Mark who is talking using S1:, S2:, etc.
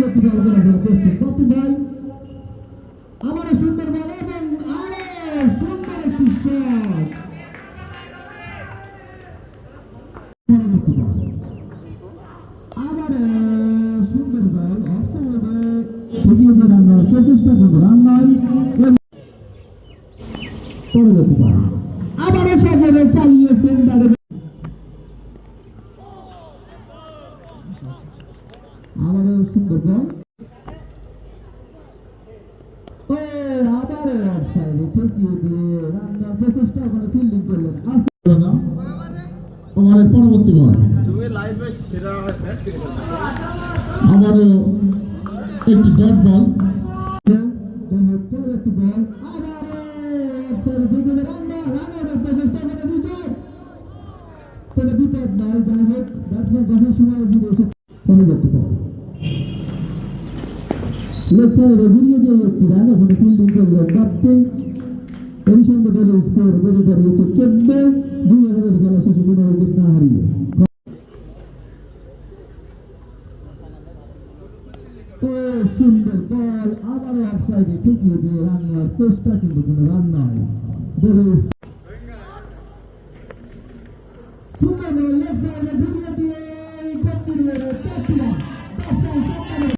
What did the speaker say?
S1: পরবর্তী ভাই আবারও সুন্দর বল এবং আরে সুন্দর একটি শট। পরবর্তী বল। সুন্দর আবারও সাজারে চালিয়েছেন আবারও সুন্দর আবারও অফসাইডে ঠেকিয়ে দিয়ে রান প্রচেষ্টা ওখানে ফিল্ডিং করলেন। আসলে না ওভারের পরবর্তী বল। আবারও একটি ডট বল। পরবর্তী বল। আবারও অফসাইডে ঠেকিয়ে রান না রান আউটের প্রচেষ্টা করে বিজয় বিপদ নয় যাই হোক, ব্যাটসম্যান যখন ফিরে এসে পরবর্তী বল ঘুরিয়ে দিয়ে একটি রান ওখানে ফিল্ডিং করলেন বাপ্পে এই সঙ্গে দলের স্কোর বেড়ে দাঁড়িয়েছে চোদ্দ দুই ওভারের খেলা শেষে কোনো উইকেট না হারিয়ে সুন্দর বল আবারও অফসাইডে ঠেকিয়ে দিয়ে রান নেওয়ার চেষ্টা কিন্তু কোনো রান নয় সুন্দর লেফট সাইডে ঘুরিয়ে দিয়ে চারটি রান